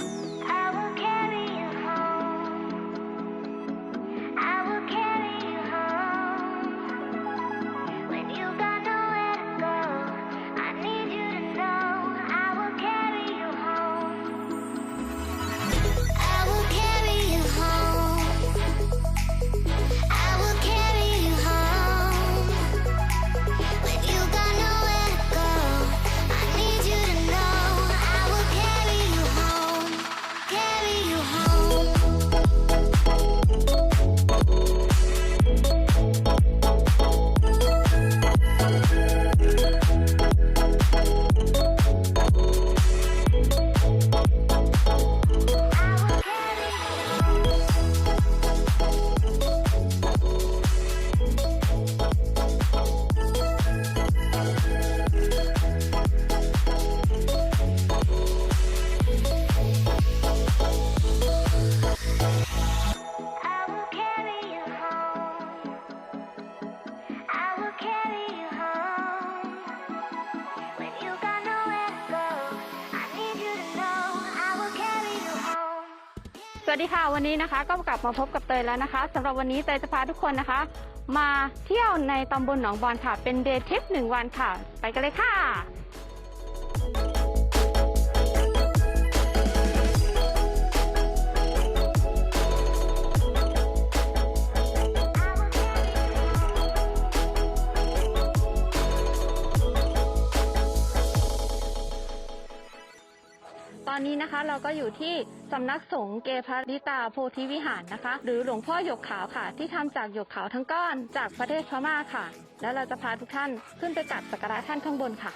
you สวัสดีค่ะวันนี้นะคะก็กลับมาพบกับเตยแล้วนะคะสำหรับวันนี้เตยจะพาทุกคนนะคะ มาเที่ยวในตำบลหนองบอนค่ะ เป็นเดย์ทริปหนึ่งวันค่ะ ไปกันเลยค่ะ เราก็อยู่ที่สำนักสงฆ์เกพริตาโพธิวิหารนะคะ หรือหลวงพ่อหยกขาวค่ะ ที่ทำจากหยกขาวทั้งก้อนจากประเทศพม่าค่ะ แล้วเราจะพาทุกท่านขึ้นไปกราบสักการะท่านข้างบนค่ะ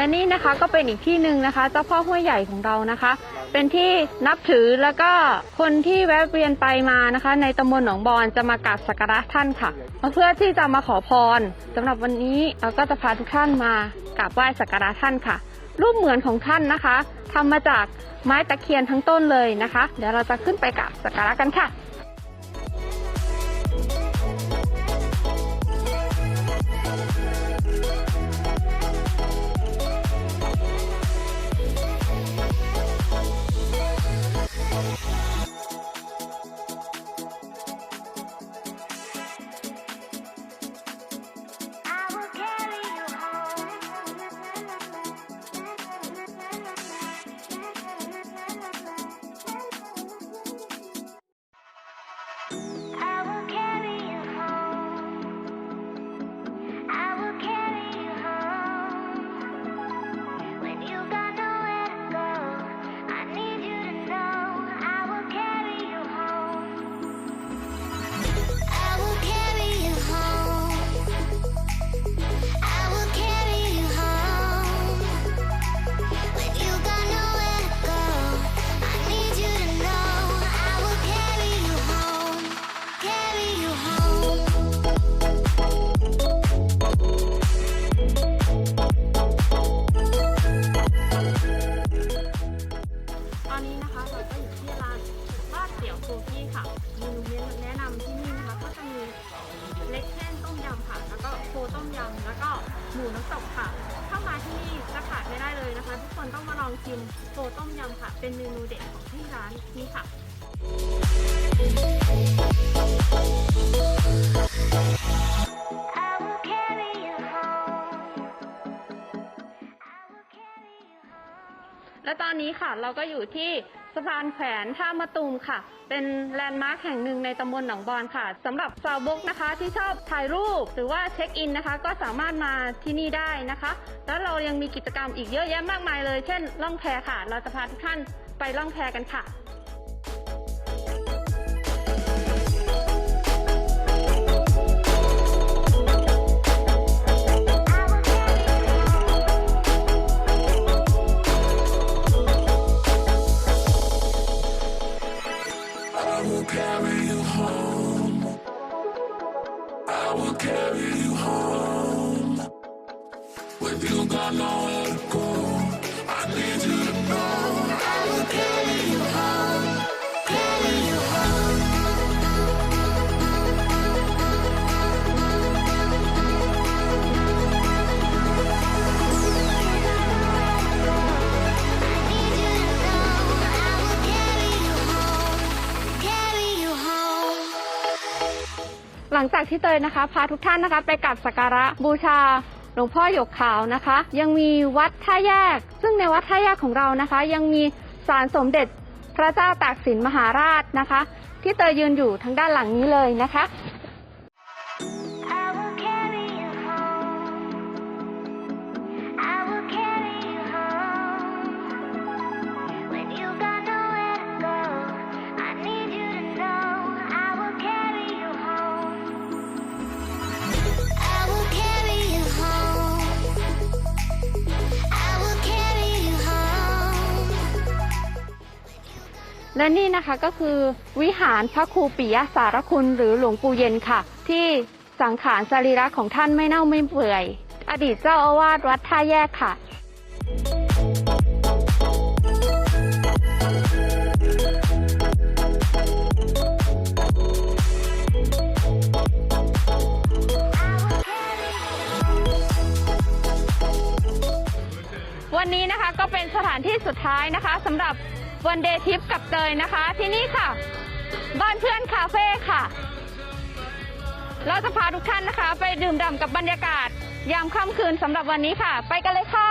และนี่นะคะก็เป็นอีกที่หนึ่งนะคะ เจ้าพ่อห้วยใหญ่ของเรานะคะ เป็นที่นับถือแล้วก็คนที่แวะเวียนไปมานะคะ ในตำบลหนองบอนจะมากราบสักการะท่านค่ะเพื่อที่จะมาขอพรสำหรับวันนี้เราก็จะพาทุกท่านมากราบไหว้สักการะท่านค่ะ รูปเหมือนของท่านนะคะทำมาจากไม้ตะเคียนทั้งต้นเลยนะคะ เดี๋ยวเราจะขึ้นไปกราบสักการะกันค่ะ ค่ะเมนูแนะนำที่นี่นะคะก็จะมีเล็กแห้งต้มยำค่ะ แล้วก็โคต้มยำแล้วก็หมูน้ำตกค่ะ ถ้ามาที่นี่จะขาดไม่ได้เลยนะคะ ทุกคนต้องมาลองชิมโคต้มยำค่ะ เป็นเมนูเด็ดของที่ร้านนี้ค่ะ I และตอนนี้ค่ะเราก็อยู่ที่สะพานแขวนท่ามะตูมค่ะ เป็นแลนด์มาร์คแห่งหนึ่งในตำบลหนองบอนค่ะสำหรับสาวบกนะคะที่ชอบถ่ายรูปหรือว่าเช็คอินนะคะ ก็สามารถมาที่นี่ได้นะคะ แล้วเรายังมีกิจกรรมอีกเยอะแยะมากมายเลย เช่นล่องแพค่ะ เราจะพาทุกท่านไปล่องแพกันค่ะ หลังจากที่เตยนะคะ พาทุกท่านนะคะ ไปกับสักการะบูชา หลวงพ่อหยกขาวนะคะ ยังมีวัดท่าแยก ซึ่งในวัดท่าแยกของเรานะคะ ยังมีศาลสมเด็จพระเจ้าตากสินมหาราชนะคะ ที่เตยยืนอยู่ทางด้านหลังนี้เลยนะคะ และนี่นะคะก็คือวิหารพระครูปิยสารคุณหรือหลวงปู่เย็นค่ะ ที่สังขารสรีระของท่านไม่เน่าไม่เปื่อย อดีตเจ้าอาวาสวัดท่าแยกค่ะ วันนี้นะคะก็เป็นสถานที่สุดท้ายนะคะสำหรับ วันเดย์ทริปกับเตยนะคะ ที่นี่ค่ะ บ้านเพื่อนคาเฟ่ค่ะ เราจะพาทุกท่านนะคะ ไปดื่มด่ำกับบรรยากาศ ยามค่ำคืนสำหรับวันนี้ค่ะ ไปกันเลยค่ะ